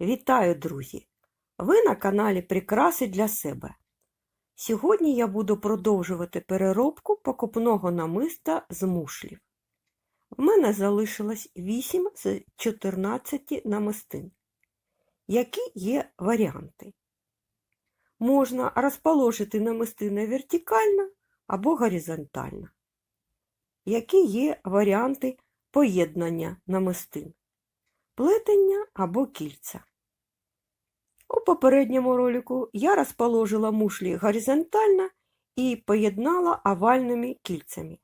Вітаю, друзі! Ви на каналі Прикраси для себе. Сьогодні я буду продовжувати переробку покупного намиста з мушлів. В мене залишилось 8 з 14 намистин. Які є варіанти? Можна розположити намистини вертикально або горизонтально. Які є варіанти поєднання намистин? Плетення або кільця. У попередньому ролику я розположила мушлі горизонтально і поєднала овальними кільцями.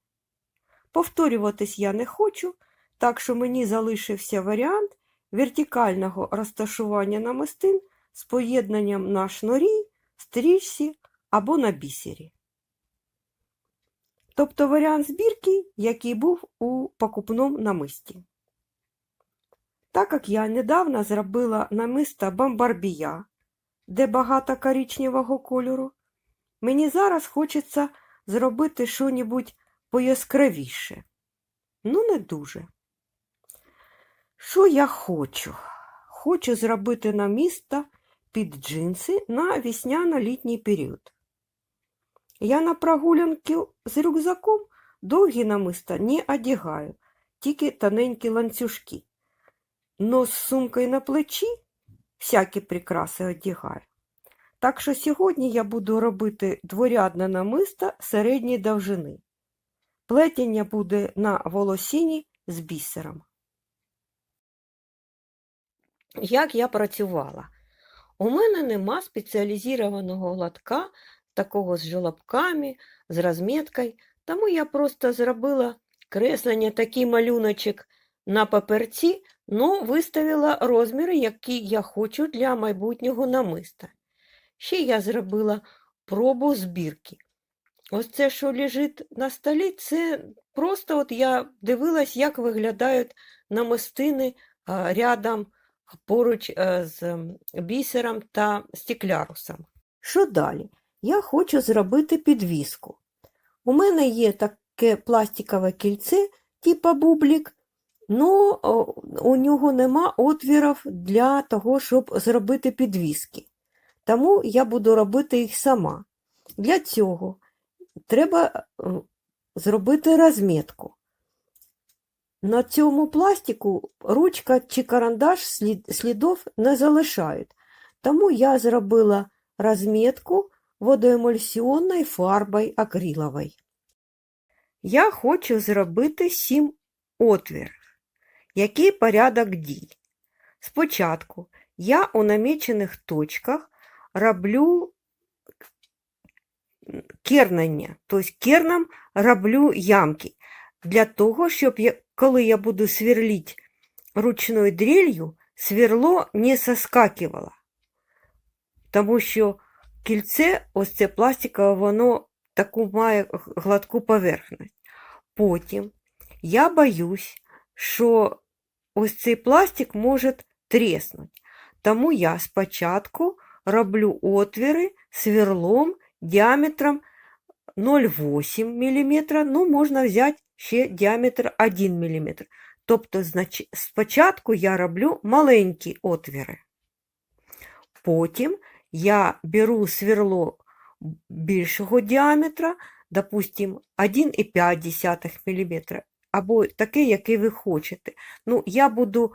Повторюватись я не хочу, так що мені залишився варіант вертикального розташування намистин з поєднанням на шнурі, стрічці або на бісері. Тобто варіант збірки, який був у покупному намисті. Так як я недавно зробила намиста бомбарбія, де багато коричневого кольору, мені зараз хочеться зробити щось пояскравіше. Ну, не дуже. Що я хочу? Хочу зробити наміста під джинси на весняно-літній період. Я на прогулянки з рюкзаком довгі намиста не одягаю, тільки тоненькі ланцюжки. Но з сумкою на плечі всякі прикраси одягаю. Так що сьогодні я буду робити дворядне намисто середньої довжини. Плетіння буде на волосіні з бісером. Як я працювала? У мене нема спеціалізованого гладка, такого з жолобками, з розміткою, тому я просто зробила креслення, такий малюночок на паперці, ну виставила розміри, які я хочу для майбутнього намиста. Ще я зробила пробу збірки. Ось це, що лежить на столі, це просто от я дивилась, як виглядають намистини рядом поруч а, з бісером та стеклярусом. Що далі? Я хочу зробити підвіску. У мене є таке пластикове кільце, типа бублік, Ну, у нього нема отвірів для того, щоб зробити підвіски. Тому я буду робити їх сама. Для цього треба зробити розмітку. На цьому пластику ручка чи карандаш слідів не залишають. Тому я зробила розмітку водоемульсіонною фарбою акриловою. Я хочу зробити сім отвірів. Який порядок дій? Спочатку я у намічених точках роблю кернення, тобто керном роблю ямки, для того, щоб я, коли я буду сверлити ручною дрелью, сверло не соскакивало. Тому що кільце, ось це пластикове, воно таку має гладку поверхність. Потім я боюсь, що ось цей пластик може тріснути. Тому я спочатку роблю отвіри сверлом діаметром 0,8 мм, ну, можна взяти ще діаметр 1 мм. Тобто, спочатку я роблю маленькі отвіри. Потім я беру сверло більшого діаметра, допустим, 1,5 мм, або таке, яке ви хочете. Ну, Я буду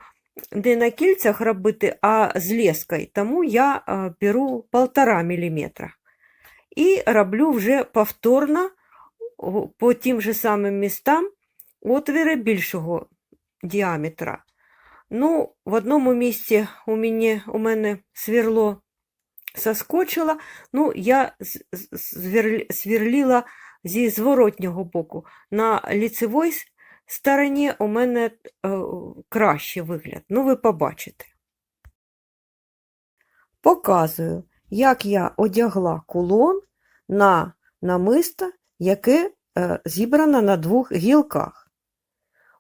не на кільцях робити, а з лескою, тому я беру 1,5 мм. І роблю вже повторно по тим же самим містам отвіри більшого діаметра. Ну, В одному місці у мене, у мене сверло соскочило, ну, я сверлила зі зворотнього боку на ліцевій стороні у мене е, краще вигляд. Ну, ви побачите. Показую, як я одягла кулон на намисто, яке е, зібрано на двох гілках.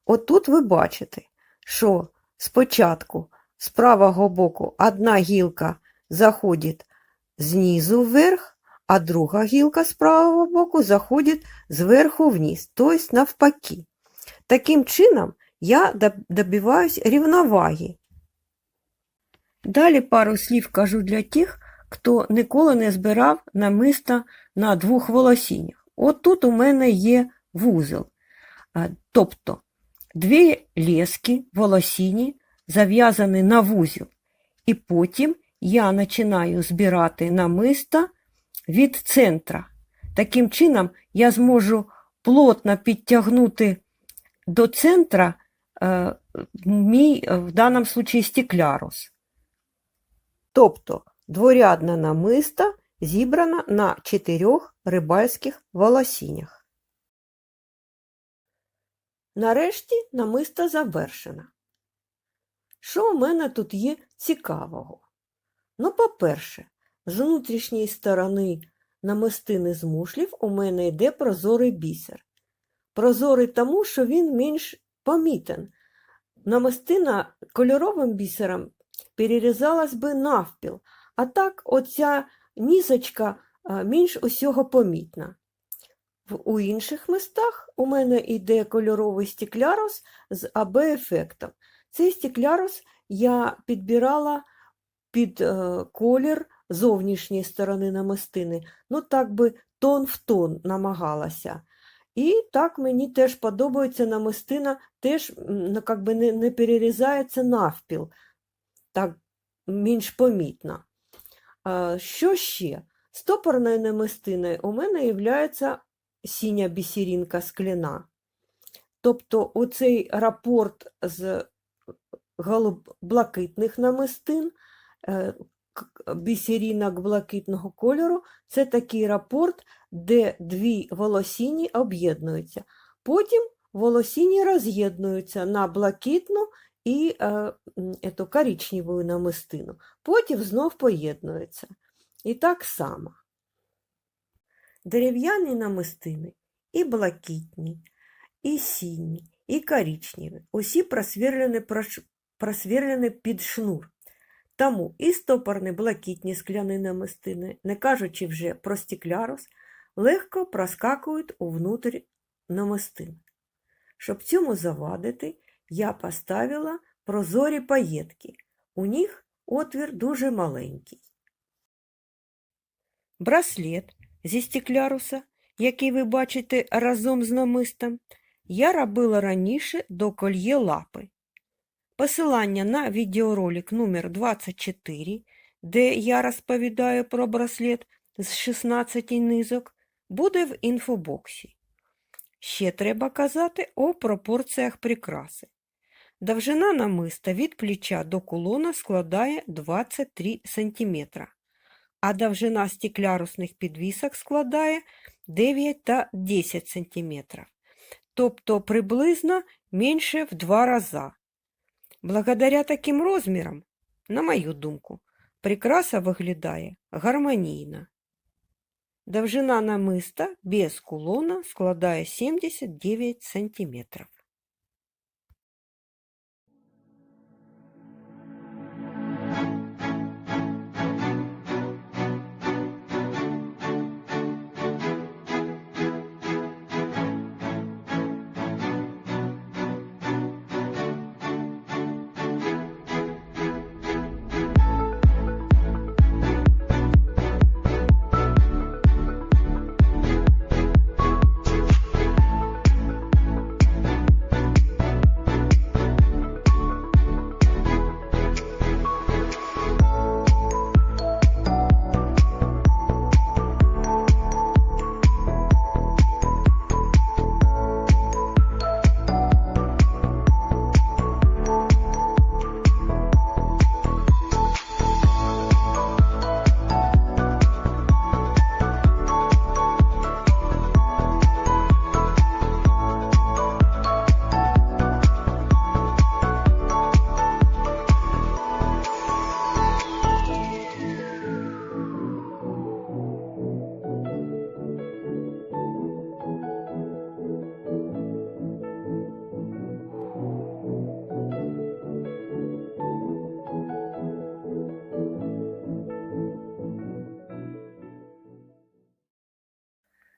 Отут ви бачите, що спочатку з правого боку одна гілка заходить знизу вверх, а друга гілка з правого боку заходить зверху вниз, тобто навпаки. Таким чином, я добиваюсь рівноваги. Далі пару слів кажу для тих, хто ніколи не збирав намиста на двох волосіннях. От тут у мене є вузол. Тобто дві лески волосіні зав'язані на вузол. І потім я починаю збирати намиста від центра. Таким чином я зможу плотно підтягнути до центра е, мій, е, в даному случаї, стеклярус. Тобто дворядна намиста зібрана на чотирьох рибальських волосіннях. Нарешті намиста завершена. Що у мене тут є цікавого? Ну, по-перше, з внутрішньої сторони намистини з мушлів у мене йде прозорий бісер. Прозорий тому, що він менш помітен. Намистина кольоровим бісером перерізалась би навпіл, а так оця нізочка а, менш усього помітна. У інших містах у мене йде кольоровий стеклярус з АБ-ефектом. Цей стеклярус я підбирала під е, колір зовнішньої сторони намистини, ну так би тон в тон намагалася. І так мені теж подобається намистина, теж ну, как би не, не перерізається навпіл, так менш помітно. А, що ще? Стопорною намистиною у мене є синя бісерінка скляна. Тобто оцей рапорт з голуб- блакитних намистин, е, бісерінок блакитного кольору, це такий рапорт, де дві волосіні об'єднуються. Потім волосіні роз'єднуються на блакитну і е, ету, коричневу намистину. Потім знов поєднуються. І так само. Дерев'яні намистини і блакитні, і сіні, і коричневі. Усі просверлені, прош- просверлені під шнур. Тому і стопорні блакитні скляні намистини, не кажучи вже про стеклярус, легко проскакують увнутрь намистин. Щоб цьому завадити, я поставила прозорі паєтки. У них отвір дуже маленький. Браслет зі стекляруса, який ви бачите разом з намистом, я робила раніше до кольє лапи. Посилання на відеоролик номер 24, де я розповідаю про браслет з 16 низок, буде в інфобоксі. Ще треба казати о пропорціях прикраси. Довжина намиста від плеча до кулона складає 23 см, а довжина стеклярусних підвісок складає 9 та 10 см, тобто приблизно менше в два рази. Благодаря таким розмірам, на мою думку, прикраса виглядає гармонійно. Довжина намиста без кулона складає 79 см.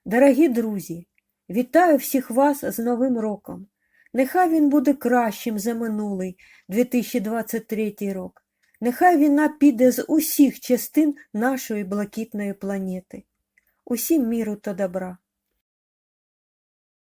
Дорогі друзі, вітаю всіх вас з Новим роком. Нехай він буде кращим за минулий 2023 рок. Нехай війна піде з усіх частин нашої блакитної планети. Усім міру та добра.